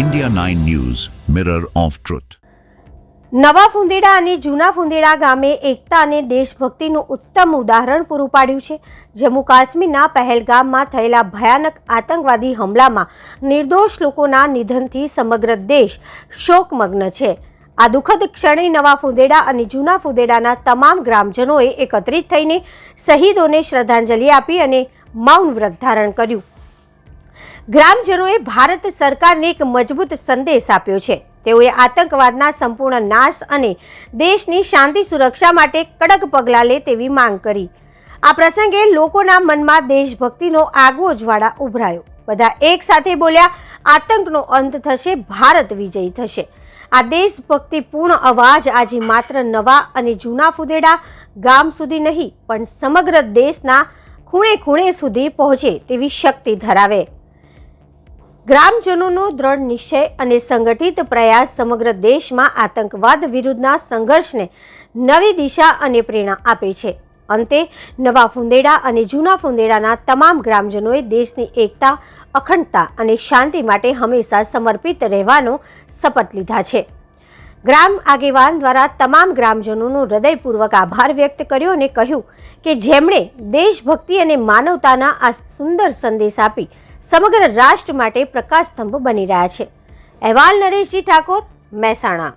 India 9 News, Mirror of Truth. નવા ફુંદેડા અને જૂના ફુંદેડા ગામે એકતા અને દેશભક્તિનું ઉત્તમ ઉદાહરણ પૂરું પાડ્યું છે. જમ્મુ કાશ્મીરના પહેલગામમાં થયેલા ભયાનક આતંકવાદી હુમલામાં નિર્દોષ લોકોના નિધનથી સમગ્ર દેશ શોકમગ્ન છે. આ દુઃખદ ક્ષણે નવા ફુંદેડા અને જૂના ફુંદેડાના તમામ ગ્રામજનોએ એકત્રિત થઈને શહીદોને શ્રદ્ધાંજલિ આપી અને મૌન વ્રત ધારણ કર્યું. ગ્રામજનોએ ભારત સરકારને એક મજબૂત સંદેશ આપ્યો છે. તેઓએ આતંકવાદના સંપૂર્ણ નાશ અને દેશની શાંતિ સુરક્ષા માટે કડક પગલાં લે તેવી માંગ કરી. આ પ્રસંગે લોકોના મનમાં દેશભક્તિનો આગવો જ્વાળા ઉભરાયો. બધા એક સાથે બોલ્યા, આતંકનો અંત થશે, ભારત વિજયી થશે. આ દેશભક્તિપૂર્ણ અવાજ આજે માત્ર નવા અને જૂના ફુદેડા ગામ સુધી નહીં, પણ સમગ્ર દેશના ખૂણે ખૂણે સુધી પહોંચે તેવી શક્તિ ધરાવે. ગ્રામજનોનો દ્રઢ નિશ્ચય અને સંગઠિત પ્રયાસ સમગ્ર દેશમાં આતંકવાદ વિરુદ્ધના સંઘર્ષને નવી દિશા અને પ્રેરણા આપે છે. અંતે, નવા ફુંદેડા અને જૂના ફુંદેડાના તમામ ગ્રામજનોએ દેશની એકતા, અખંડતા અને શાંતિ માટે હંમેશા સમર્પિત રહેવાનો શપથ લીધા છે. ગ્રામ આગેવાન દ્વારા તમામ ગ્રામજનોનો હૃદયપૂર્વક આભાર વ્યક્ત કર્યો અને કહ્યું કે જેમણે દેશભક્તિ અને માનવતાના આ સુંદર સંદેશ આપી સમગ્ર રાષ્ટ્ર માટે પ્રકાશ સ્તંભ બની રહ્યા છે. અહેવાલ નરેશજી ઠાકોર મહેસાણા.